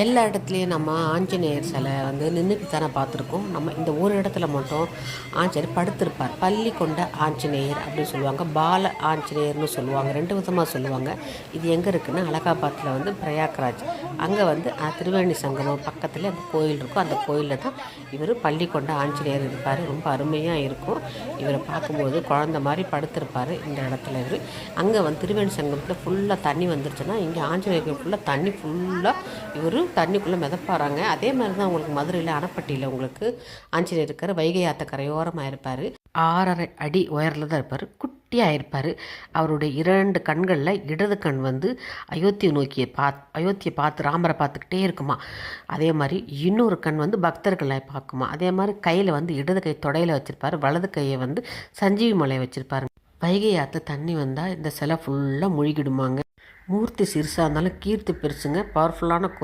எல்லா இடத்துலையும் நம்ம ஆஞ்சநேயர் சிலை வந்து நின்றுட்டு தானே பார்த்துருக்கோம். நம்ம இந்த ஒரு இடத்துல மட்டும் ஆஞ்சநேயர் படுத்திருப்பார். பள்ளி கொண்ட ஆஞ்சநேயர் அப்படின்னு சொல்லுவாங்க. பால ஆஞ்சநேயர்னு சொல்லுவாங்க. ரெண்டு விதமாக சொல்லுவாங்க. இது எங்கே இருக்குன்னா அலகாபாத்தில் வந்து பிரயாக்ராஜ். அங்கே வந்து திருவேணி சங்கமம் பக்கத்தில் அந்த கோயில் இருக்கும். அந்த கோயிலில் தான் இவர் பள்ளி கொண்ட ஆஞ்சநேயர் இருப்பார். ரொம்ப அருமையாக இருக்கும். இவரை பார்க்கும்போது குழந்த மாதிரி படுத்திருப்பார். இந்த இடத்துல இவர். அங்கே வந்து திருவேணி சங்கமத்தில் ஃபுல்லாக தண்ணி வந்துருச்சுன்னா இங்கே ஆஞ்சநேயர் ஃபுல்லாக தண்ணி ஃபுல்லாக இவர் தண்ணிக்குள்ளே மிதப்பாராங்க அதே மாதிரி தான் உங்களுக்கு மதுரையில் அணப்பட்டியில் உங்களுக்கு ஆஞ்சநேயர் இருக்கார் வைகை ஆத்த கரையோரமாக இருப்பார். ஆறரை அடி உயரில் தான் இருப்பார். குட்டியாக இருப்பார். அவருடைய இரண்டு கண்களில் இடது கண் வந்து அயோத்தியை நோக்கிய பாத் அயோத்தியை பார்த்து ராமரை பார்த்துக்கிட்டே இருக்குமா. அதே மாதிரி இன்னொரு கண் வந்து பக்தர்களை பார்க்குமா. அதே மாதிரி கையில் வந்து இடது கை தொடையில் வச்சுருப்பாரு. வலது கையை வந்து சஞ்சீவி மலையை வச்சுருப்பாரு. வைகை ஆற்று தண்ணி வந்தால் இந்த சிலை ஃபுல்லாக மூழ்கிடுமாங்க. மூர்த்தி சிறுசாக இருந்தாலும் கீர்த்தி பெருசுங்க பவர்ஃபுல்லான கோயில்.